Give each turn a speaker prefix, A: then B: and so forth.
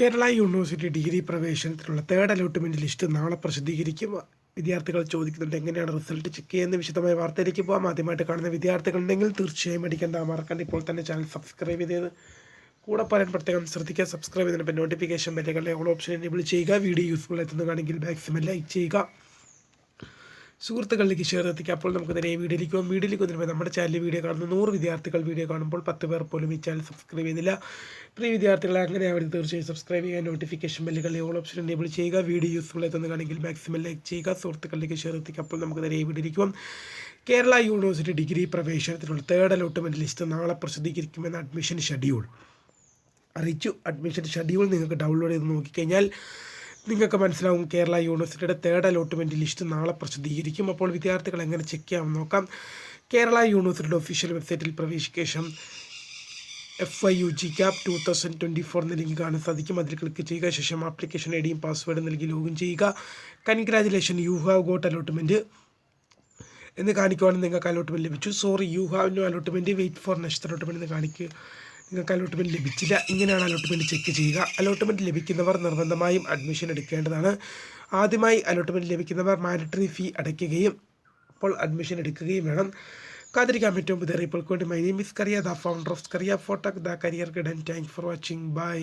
A: Kerala university degree പ്രവേശനത്തിനുള്ള third allotment list നാളെ പ്രസിദ്ധീകരിക്കും. വിദ്യാർത്ഥികൾ ചോദിക്കുന്നുണ്ട് എങ്ങനെയാണ് റിസൾട്ട് ചെക്ക് ചെയ്യുന്ന വിശദമായ വാർത്തയിലേക്ക് പോകാം ആദ്യമായിട്ട് കാണുന്ന വിദ്യാർത്ഥികളുണ്ടെങ്കിൽ തീർച്ചയായും അടിക്കേണ്ട മറക്കണ്ട ഇപ്പോൾ തന്നെ ചാനൽ സബ്സ്ക്രൈബ് ചെയ്ത് കൂടെ പറയാൻ പ്രത്യേകം ശ്രദ്ധിക്കുക സബ്സ്ക്രൈബ് ചെയ്തതിന് നോട്ടിഫിക്കേഷൻ ബെല്ലുകളുടെ ഓൾ ഓപ്ഷൻ എനേബിൾ ചെയ്യുക. വീഡിയോ യൂസ്ഫുൾ എത്തുന്നതാണെങ്കിൽ മാക്സിമം ലൈക്ക് ചെയ്യുക. സുഹൃത്തുക്കളിലേക്ക് ഷെയർ എത്തിക്കുക. അപ്പോൾ നമുക്ക് നേരെ വീഡിയോയിലേക്ക് പോകാം. വീഡിയോയിലേക്ക് വന്നിരുമ്പോൾ നമ്മുടെ ചാനലിൽ വീഡിയോ കാണുന്ന നൂറ് വിദ്യാർത്ഥികൾ വീഡിയോ കാണുമ്പോൾ പത്ത് പേർ പോലും ഈ ചാനൽ സബ്സ്ക്രൈബ് ചെയ്യുന്നില്ല. പ്രിയ വിദ്യാർത്ഥികളെ അങ്ങനെ അവർ തീർച്ചയായും സബ്സ്ക്രൈബ് ചെയ്യുക നോട്ടിഫിക്കേഷൻ ബെല്ലുകളിൽ ഓൾ ഓപ്ഷൻ എനേബിൾ ചെയ്യുക. വീഡിയോ യൂസ്ഫുൾ എത്തുന്നതാണെങ്കിൽ മാക്സിമം ലൈക്ക് ചെയ്യുക. സുഹൃത്തുക്കളിലേക്ക് ഷെയർ എത്തിക്കുക. അപ്പോൾ നമുക്ക് നേരെ വീഡിയോയിലേക്ക് പോകാം. കേരള യൂണിവേഴ്സിറ്റി ഡിഗ്രി പ്രവേശനത്തിനുള്ള തേർഡ് അലോട്ട്മെന്റ് ലിസ്റ്റ് നാളെ പ്രസിദ്ധീകരിക്കുമെന്ന അഡ്മിഷൻ ഷെഡ്യൂൾ അറിയിച്ചു. അഡ്മിഷൻ ഷെഡ്യൂൾ നിങ്ങൾക്ക് ഡൗൺലോഡ് ചെയ്ത് നോക്കിക്കഴിഞ്ഞാൽ നിങ്ങൾക്ക് മനസ്സിലാവും കേരള യൂണിവേഴ്സിറ്റിയുടെ തേർഡ് അലോട്ട്മെന്റ് ലിസ്റ്റ് നാളെ പ്രസിദ്ധീകരിക്കും. അപ്പോൾ വിദ്യാർത്ഥികൾ എങ്ങനെ ചെക്ക് ചെയ്യാമെന്ന് നോക്കാം. കേരള യൂണിവേഴ്സിറ്റിയുടെ ഒഫീഷ്യൽ വെബ്സൈറ്റിൽ പ്രവേശിക്കേഷൻ F I U G cap two thousand twenty four എന്ന ലിങ്ക് കാണാൻ സാധിക്കും. അതിൽ ക്ലിക്ക് ചെയ്യുക. ശേഷം ആപ്ലിക്കേഷൻ ഐ ഡിയും പാസ്വേഡും നൽകി ലോഗിൻ ചെയ്യുക. Congratulation you have got allotment എന്ന് കാണിക്കുവാണെങ്കിൽ നിങ്ങൾക്ക് അലോട്ട്മെന്റ് ലഭിച്ചു. Sorry you have no allotment wait for next allotment എന്ന് കാണിക്കുക നിങ്ങൾക്ക് അലോട്ട്മെന്റ് ലഭിച്ചില്ല. ഇങ്ങനെയാണ് അലോട്ട്മെന്റ് ചെക്ക് ചെയ്യുക. അലോട്ട്മെന്റ് ലഭിക്കുന്നവർ നിർബന്ധമായും അഡ്മിഷൻ എടുക്കേണ്ടതാണ്. ആദ്യമായി അലോട്ട്മെന്റ് ലഭിക്കുന്നവർ മാൻഡറ്ററി ഫീ അടയ്ക്കുകയും അപ്പോൾ അഡ്മിഷൻ എടുക്കുകയും വേണം. കാത്തിരിക്കാൻ പറ്റും പുതിയ കൊണ്ട് my name is Kariya the founder of Kariya photo the career garden thank for watching bye